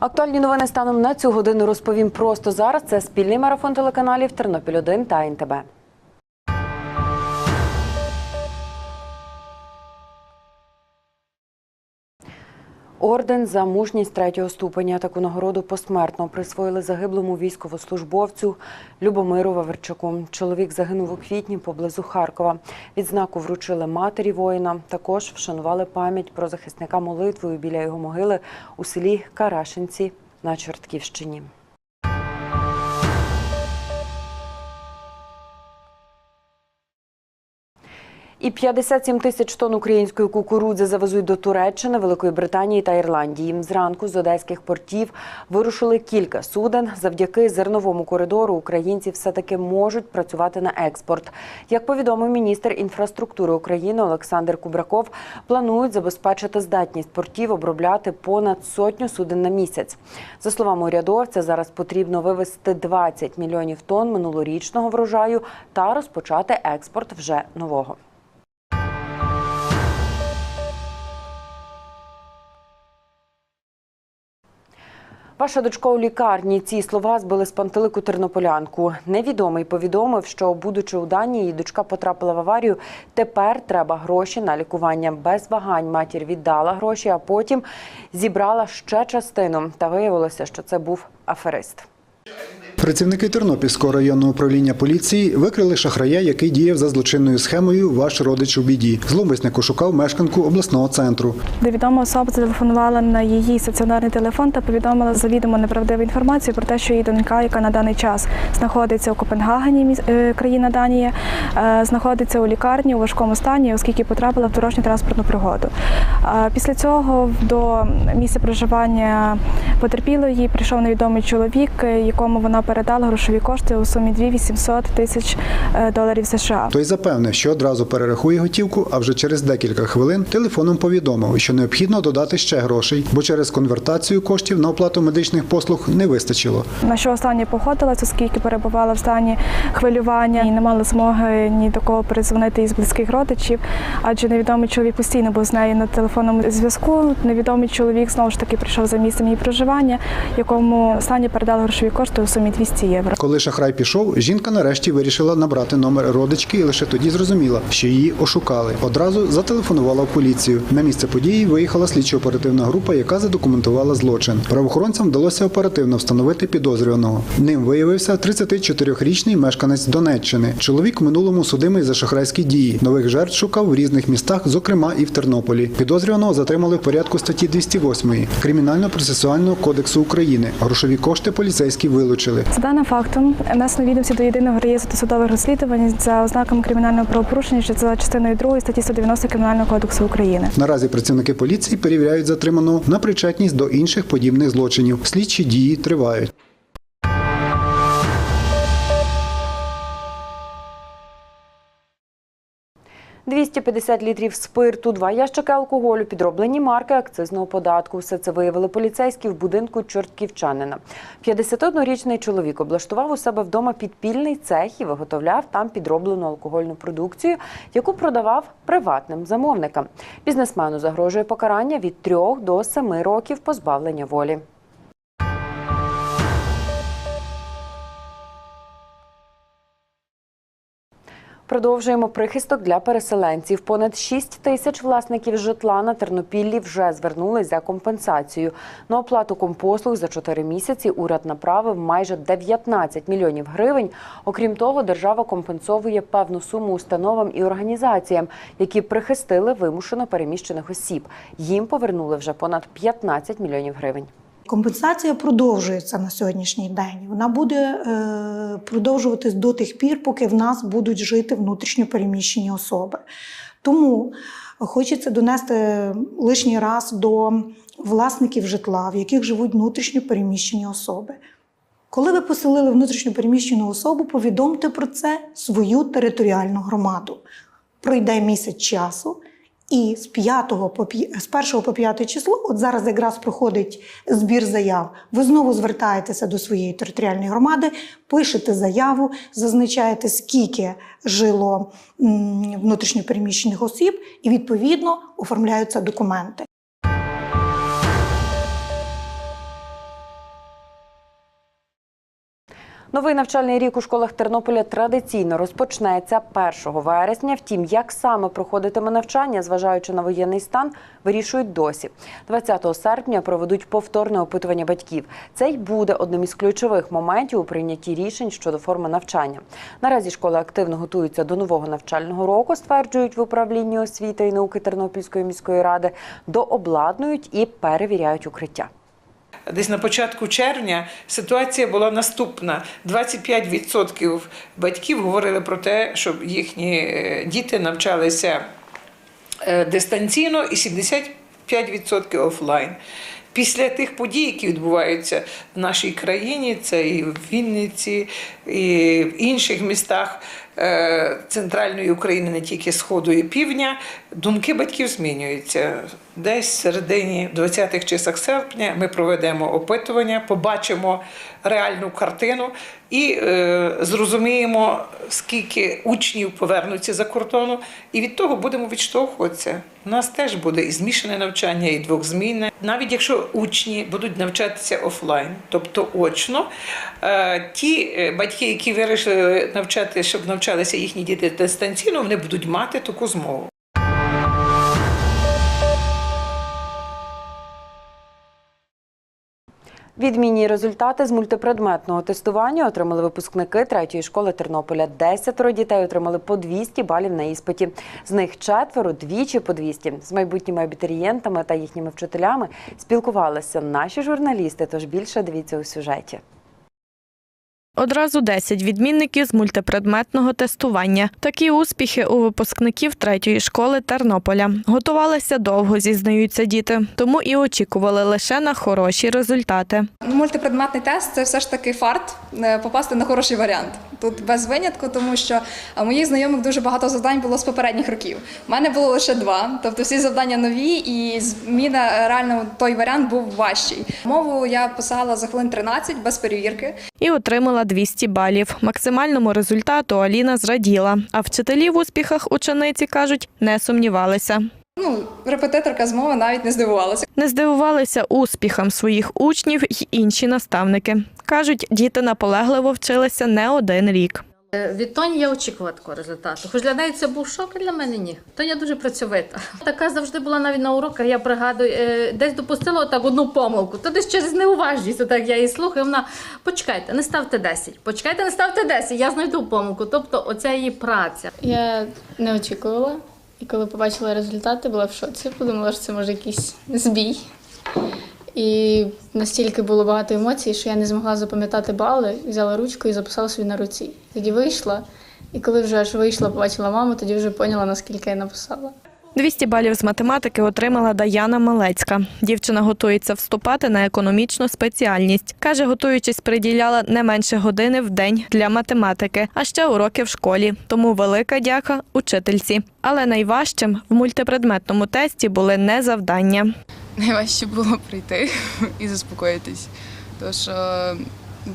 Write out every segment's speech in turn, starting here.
Актуальні новини станом на цю годину розповім просто зараз. Це спільний марафон телеканалів Тернопіль 1 та НТБ. Орден за мужність третього ступеня таку нагороду посмертно присвоїли загиблому військовослужбовцю Любомиру Ваверчаку. Чоловік загинув у квітні поблизу Харкова. Відзнаку вручили матері воїна. Також вшанували пам'ять про захисника молитвою біля його могили у селі Карашинці на Чортківщині. І 57 тисяч тонн української кукурудзи завезуть до Туреччини, Великої Британії та Ірландії. Зранку з одеських портів вирушили кілька суден. Завдяки зерновому коридору українці все таки можуть працювати на експорт. Як повідомив міністр інфраструктури України Олександр Кубраков, планують забезпечити здатність портів обробляти понад сотню суден на місяць. За словами урядовця, зараз потрібно вивезти 20 мільйонів тонн минулорічного врожаю та розпочати експорт вже нового. Ваша дочка у лікарні. Ці слова збили з пантелику тернополянку. Невідомий повідомив, що, будучи у Данії, її дочка потрапила в аварію. Тепер треба гроші на лікування. Без вагань матір віддала гроші, а потім зібрала ще частину. Та виявилося, що це був аферист. Працівники Тернопільського районного управління поліції викрили шахрая, який діяв за злочинною схемою Ваш родич у біді. Зловмисник ошукав мешканку обласного центру. Невідома особа зателефонувала на її стаціонарний телефон та повідомила завідомо неправдиву інформацію про те, що її донька, яка на даний час знаходиться у Копенгагені, е, країна Данія, е, знаходиться у лікарні у важкому стані, оскільки потрапила в дорожню транспортну пригоду. Після цього до місця проживання потерпілої прийшов невідомий чоловік, якому вона передала грошові кошти у сумі 2800 тисяч е, доларів США. Той запевнив, що одразу перерахує готівку, а вже через декілька хвилин телефоном повідомив, що необхідно додати ще грошей, бо через конвертацію коштів на оплату медичних послуг не вистачило. На що останнє походилась, оскільки перебувала в стані хвилювання і не мала змоги ні до кого перезвонити із близьких родичів, адже невідомий чоловік постійно був з нею на телефонному зв'язку. Невідомий чоловік знову ж таки прийшов за місцем її проживання, якому останнє передали грошові кошти у сумі 200 євро. Коли шахрай пішов, жінка нарешті вирішила набрати номер родички і лише тоді зрозуміла, що її ошукали. Одразу зателефонувала в поліцію. На місце події виїхала слідчо-оперативна група, яка задокументувала злочин. Правоохоронцям вдалося оперативно встановити підозрюваного. Ним виявився 34-річний мешканець Донеччини. Чоловік минулому судимий за шахрайські дії. Нових жертв шукав в різних містах, зокрема і в Тернополі. Підозрюваного затримали в порядку статті 208 Кримінально-процесуального кодексу України. Грошові кошти поліцейські вилучили. За даним фактом внесено відомості до єдиного реєстру досудових розслідувань за ознаками кримінального правопорушення що за частиною 2 статті 190 Кримінального кодексу України. Наразі працівники поліції перевіряють затриманого на причетність до інших подібних злочинів. Слідчі дії тривають. – 250 літрів спирту, два ящики алкоголю, підроблені марки акцизного податку. Все це виявили поліцейські в будинку чортківчанина. 51-річний чоловік облаштував у себе вдома підпільний цех і виготовляв там підроблену алкогольну продукцію, яку продавав приватним замовникам. Бізнесмену загрожує покарання від 3 до 7 років позбавлення волі. Продовжуємо прихисток для переселенців. Понад 6 тисяч власників житла на Тернопіллі вже звернулись за компенсацією. На оплату компослуг за 4 місяці уряд направив майже 19 мільйонів гривень. Окрім того, держава компенсовує певну суму установам і організаціям, які прихистили вимушено переміщених осіб. Їм повернули вже понад 15 мільйонів гривень. Компенсація продовжується на сьогоднішній день. Вона буде е, продовжуватись до тих пір, поки в нас будуть жити внутрішньо переміщені особи. Тому хочеться донести лишній раз до власників житла, в яких живуть внутрішньо переміщені особи. Коли ви поселили внутрішньо переміщену особу, повідомте про це свою територіальну громаду. Пройде місяць часу, І з 5 по з 1 по 5 число, от зараз якраз проходить збір заяв. Ви знову звертаєтеся до своєї територіальної громади, пишете заяву, зазначаєте, скільки жило внутрішньопереміщених осіб, і відповідно оформляються документи. Новий навчальний рік у школах Тернополя традиційно розпочнеться 1 вересня. Втім, як саме проходитиме навчання, зважаючи на воєнний стан, вирішують досі. 20 серпня проведуть повторне опитування батьків. Це й буде одним із ключових моментів у прийнятті рішень щодо форми навчання. Наразі школи активно готуються до нового навчального року, стверджують в управлінні освіти і науки Тернопільської міської ради, дообладнують і перевіряють укриття. Десь на початку червня ситуація була наступна: 25% батьків говорили про те, щоб їхні е, діти навчалися е, дистанційно, і 75% офлайн. Після тих подій, які відбуваються в нашій країні, це і в Вінниці, і в інших містах е, центральної України, не тільки Сходу і Півдня, думки батьків змінюються. Десь в середині 20-х числах серпня ми проведемо опитування, побачимо реальну картину і е, зрозуміємо, скільки учнів повернуться за кордону, і від того будемо відштовхуватися. У нас теж буде і змішане навчання, і двохзмінне. Навіть якщо учні будуть навчатися офлайн, тобто очно, е, ті е, батьки, які вирішили навчати, щоб навчалися їхні діти дистанційно, вони будуть мати таку змогу. Відмінні результати з мультипредметного тестування отримали випускники третьої школи Тернополя. Десятеро дітей отримали по 200 балів на іспиті. З них четверо двічі по 200. З майбутніми абітурієнтами та їхніми вчителями спілкувалися наші журналісти. Тож більше дивіться у сюжеті. Одразу 10 відмінників з мультипредметного тестування. Такі успіхи у випускників третьої школи Тернополя. Готувалися довго, зізнаються діти, тому і очікували лише на хороші результати. Мультипредметний тест це все ж таки фарт е, попасти на хороший варіант. Тут без винятку, тому що е, моїх знайомих дуже багато завдань було з попередніх років. У мене було лише два, тобто всі завдання нові, і зміна е, реально той варіант був важчий. Мову я писала за хвилин 13 без перевірки. І отримала 200 балів. Максимальному результату Аліна зраділа. А вчителі в успіхах учениці кажуть, не сумнівалися. Ну, репетиторка з мови навіть не здивувалася. Не здивувалися успіхам своїх учнів й інші наставники. Кажуть, діти наполегливо вчилися не один рік. Е, Від Тоні я очікувала такого результату. Хоч для неї це був шок, а для мене ні. Тоня дуже працьовита. Така завжди була навіть на уроках. Я пригадую, е, десь допустила так одну помилку. То десь через неуважність. Отак я її слухаю. Вона почекайте, не ставте 10. Почекайте, не ставте 10. Я знайду помилку. Тобто, оця її праця. Я не очікувала. І коли побачила результати, була в шоці. Подумала, що це може якийсь збій. І настільки було багато емоцій, що я не змогла запам'ятати бали, взяла ручку і записала собі на руці. Тоді вийшла, і коли вже аж вийшла, побачила маму, тоді вже поняла, наскільки я написала. 200 балів з математики отримала Даяна Малецька. Дівчина готується вступати на економічну спеціальність. Каже, готуючись, приділяла не менше години в день для математики, а ще уроки в школі. Тому велика дяка учительці. Але найважчим в мультипредметному тесті були не завдання. Найважче було прийти і заспокоїтись. Тому що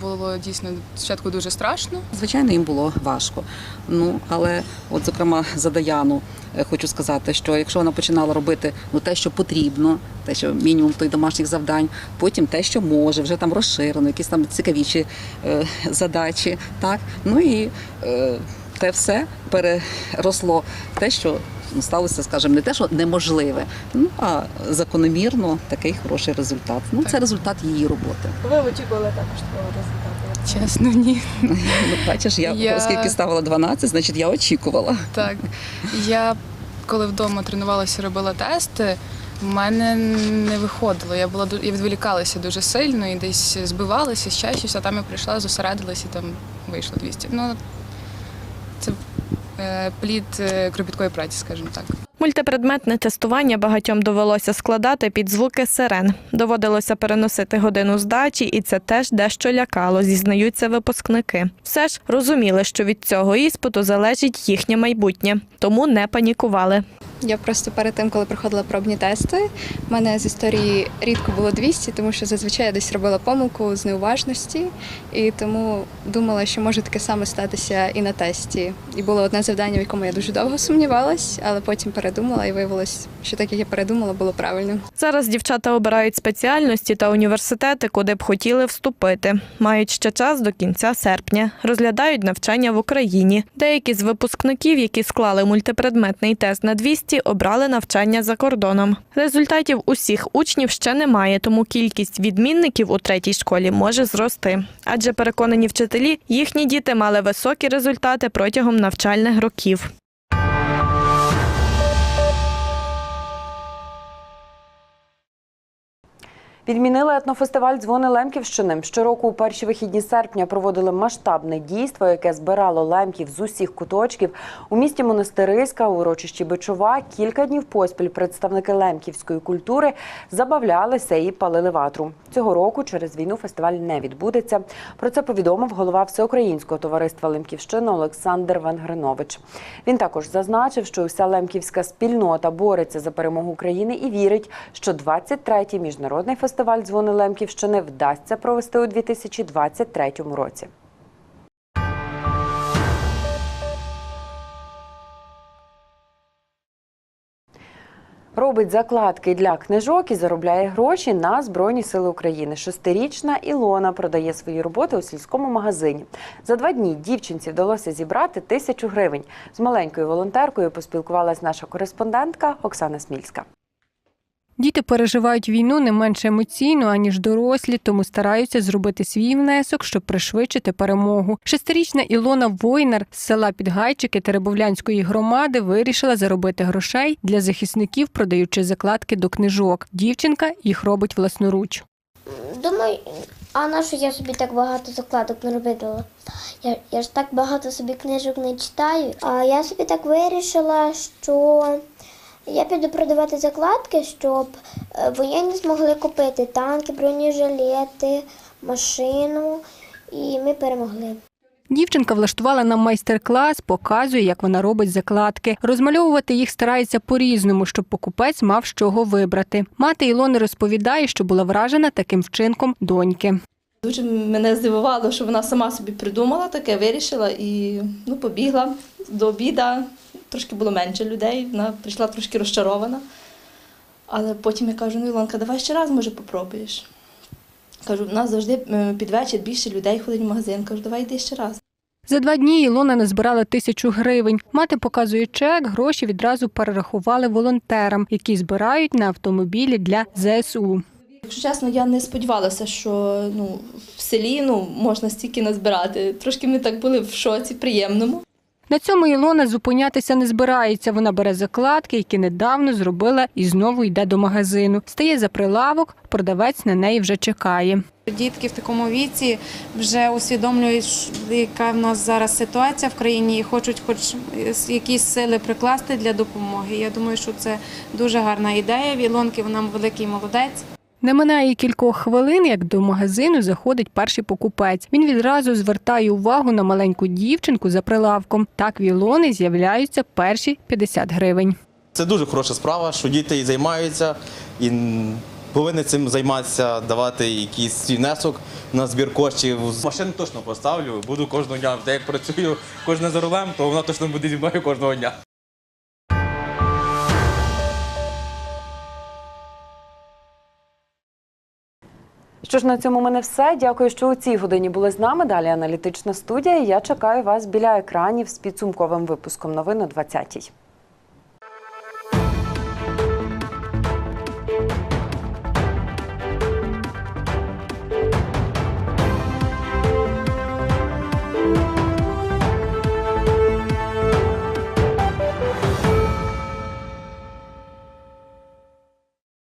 було дійсно спочатку дуже страшно. Звичайно, їм було важко. Ну але, от, зокрема, за Даяну е, хочу сказати, що якщо вона починала робити ну те, що потрібно, те, що мінімум той домашніх завдань, потім те, що може, вже там розширено, якісь там цікавіші е, задачі, так ну і е, те все переросло те, що. Сталося, скажімо, не те, що неможливе, ну а закономірно такий хороший результат. Ну це результат її роботи. Ви очікували також такого результату? Чесно, ні. Ну, бачиш, я, Я- оскільки ставила 12, значить я очікувала. Так. Я коли вдома тренувалася, робила тести, в мене не виходило. Я була я відволікалася дуже сильно і десь збивалася ще щось, а там я прийшла, зосередилася і там вийшло 200. Ну, це е, плід е, кропіткої праці, скажімо так. Мультипредметне тестування багатьом довелося складати під звуки сирен. Доводилося переносити годину здачі, і це теж дещо лякало, зізнаються випускники. Все ж розуміли, що від цього іспиту залежить їхнє майбутнє, тому не панікували. Я просто перед тим, коли проходила пробні тести, в мене з історії рідко було 200, тому що зазвичай я десь робила помилку з неуважності, і тому думала, що може таке саме статися і на тесті. І було одне завдання, в якому я дуже довго сумнівалась, але потім передумала і виявилось, що так як я передумала, було правильно. Зараз дівчата обирають спеціальності та університети, куди б хотіли вступити. Мають ще час до кінця серпня. Розглядають навчання в Україні. Деякі з випускників, які склали мультипредметний тест на 200, обрали навчання за кордоном. Результатів усіх учнів ще немає, тому кількість відмінників у третій школі може зрости. Адже переконані вчителі, їхні діти мали високі результати протягом навчальних років. Відмінили етнофестиваль Дзвони Лемківщини. Щороку у перші вихідні серпня проводили масштабне дійство, яке збирало лемків з усіх куточків. У місті Монастириська, у урочищі Бичова, кілька днів поспіль представники лемківської культури забавлялися і палили ватру. Цього року через війну фестиваль не відбудеться. Про це повідомив голова Всеукраїнського товариства Лемківщина Олександр Венгринович. Він також зазначив, що уся лемківська спільнота бореться за перемогу України і вірить, що 23-й міжнародний фестиваль Дзвони Лемківщини вдасться провести у 2023 році. Робить закладки для книжок і заробляє гроші на Збройні Сили України. Шестирічна Ілона продає свої роботи у сільському магазині. За два дні дівчинці вдалося зібрати тисячу гривень. З маленькою волонтеркою поспілкувалась наша кореспондентка Оксана Смільська. Діти переживають війну не менш емоційно, аніж дорослі, тому стараються зробити свій внесок, щоб пришвидшити перемогу. Шестирічна Ілона Войнер з села Підгайчики Теребовлянської громади вирішила заробити грошей для захисників, продаючи закладки до книжок. Дівчинка їх робить власноруч. Думаю, а на що я собі так багато закладок не робила? Я, я ж так багато собі книжок не читаю. А я собі так вирішила, що я піду продавати закладки, щоб е, воєнні змогли купити танки, бронежилети, машину, і ми перемогли. Дівчинка влаштувала нам майстер-клас, показує, як вона робить закладки. Розмальовувати їх старається по-різному, щоб покупець мав з чого вибрати. Мати Ілони розповідає, що була вражена таким вчинком доньки. Дуже мене здивувало, що вона сама собі придумала таке, вирішила і ну, побігла до обіда. Трошки було менше людей, вона прийшла трошки розчарована. Але потім я кажу, ну Ілонка, давай ще раз, може, попробуєш. Кажу, у нас завжди під вечір більше людей ходить в магазин. Кажу, давай йди ще раз. За два дні Ілона назбирала тисячу гривень. Мати показує чек, гроші відразу перерахували волонтерам, які збирають на автомобілі для ЗСУ. Якщо чесно, я не сподівалася, що ну, в селі ну, можна стільки назбирати. Трошки ми так були в шоці, приємному. На цьому Ілона зупинятися не збирається. Вона бере закладки, які недавно зробила, і знову йде до магазину. Стає за прилавок, продавець на неї вже чекає. Дітки в такому віці вже усвідомлюють, яка в нас зараз ситуація в країні, і хочуть, хоч якісь сили прикласти для допомоги. Я думаю, що це дуже гарна ідея. В Ілонки вона великий молодець. Не минає кількох хвилин, як до магазину заходить перший покупець. Він відразу звертає увагу на маленьку дівчинку за прилавком. Так в Ілони з'являються перші 50 гривень. Це дуже хороша справа, що діти і займаються і повинні цим займатися, давати якийсь свій внесок на збір коштів. Машину точно поставлю, буду кожного дня. Та як працюю кожне за рулем, то вона точно буде зі мною кожного дня. Що ж на цьому мене все. Дякую, що у цій годині були з нами. Далі аналітична студія. Я чекаю вас біля екранів з підсумковим випуском новин о 20-й.